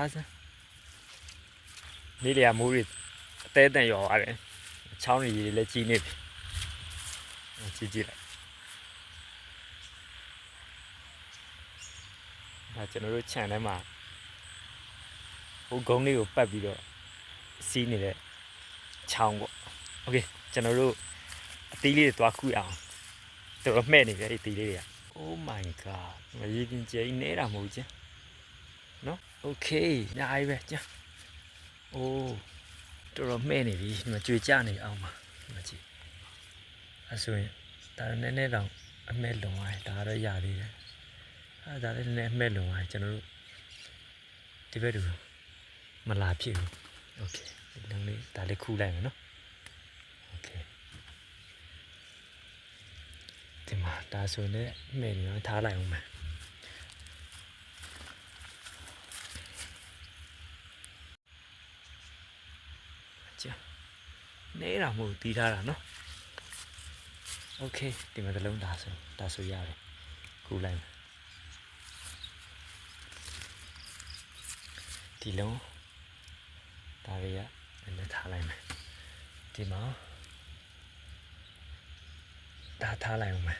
အားစမ်းနေလျာမိုးတွေအသေးအတန်ရောရတယ်ချောင်းတွေရေတွေလည်းကြီးနေပြီကြီးကြည့်လိုက်ဒါကျွန်တော်တို့ခြံထဲမှာဟိုဂုံးလေးကိုပတ်ပြီးတော့စီးနေတဲ့ချောင်းပေါ့โอเคကျွန်တော်တို့အသီးလေးတွေသွားခုရအောင်တော်တော်မှဲ့နေပြီအဲ့ဒီအသီးလေးတွေက Oh my god မရေပြင်ကျင်းနေတာမဟုတ်ချင်း နော် โอเคညာအိုင်ပဲကြာအိုးတော်တော်မှဲ့နေပြီဒီမှာကြွေကြနေအောင်ပါဒီမှာကြည့်အဲဆိုရင်ဒါနည်းနည်းတော့အမဲလုံသွားတယ်ဒါတော့ရသေးတယ်အဲဒါလည်းနည်းနည်းအမဲလုံသွားတယ်ကျွန်တော်တို့ဒီဘက်တူမလာဖြစ်ဘူးโอเคဒီလုံးလေးဒါလေးခူးလိုက်မယ်နော်โอเคဒီမှာဒါဆိုရင်လည်းမှဲ့နေတော့ထားလိုက်အောင်မယ် ကြာနေတာမဟုတ်ဘူးတီးထားတာနော်โอเคဒီမှာတစ်လုံးဒါဆိုဒါဆိုရတယ်ကူလိုက်မယ်ဒီလုံးဒါတွေကလည်းထားလိုက်မယ်ဒီမှာဒါထားလိုက်အောင်မယ်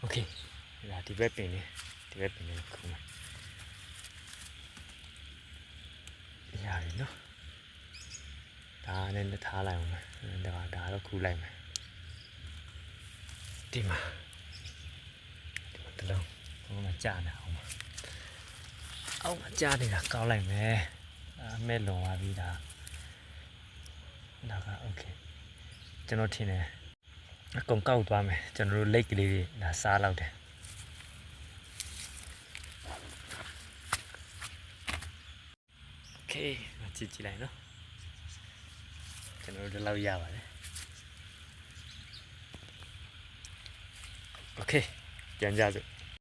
โอเคဒါဒီဘက်ပင်လေးဒီဘက်ပင်လေးခုမယ်ရတယ်နော် ဒါနဲ့လည်းထားလိုက်အောင်မယ်ဒါဒါတော့ခူးလိုက်မယ်ဒီမှာဒီမှာတစ်လုံးဟိုမှာကြာနေအောင်ပါအောက်မှာကြာနေတာကောက်လိုက်မယ်အမဲလုံသွားပြီဒါဒါကโอเคကျွန်တော်ထင်တယ်အကုန်ကောက်သွားမယ်ကျွန်တော်တို့လိတ်ကလေးတွေဒါစားလောက်တယ်โอเคကြည့်ကြည့်လိုက်နော် ကျွန် တော်တို့ဒီလောက်ရပါတယ်โอเคပြန်ကြစို့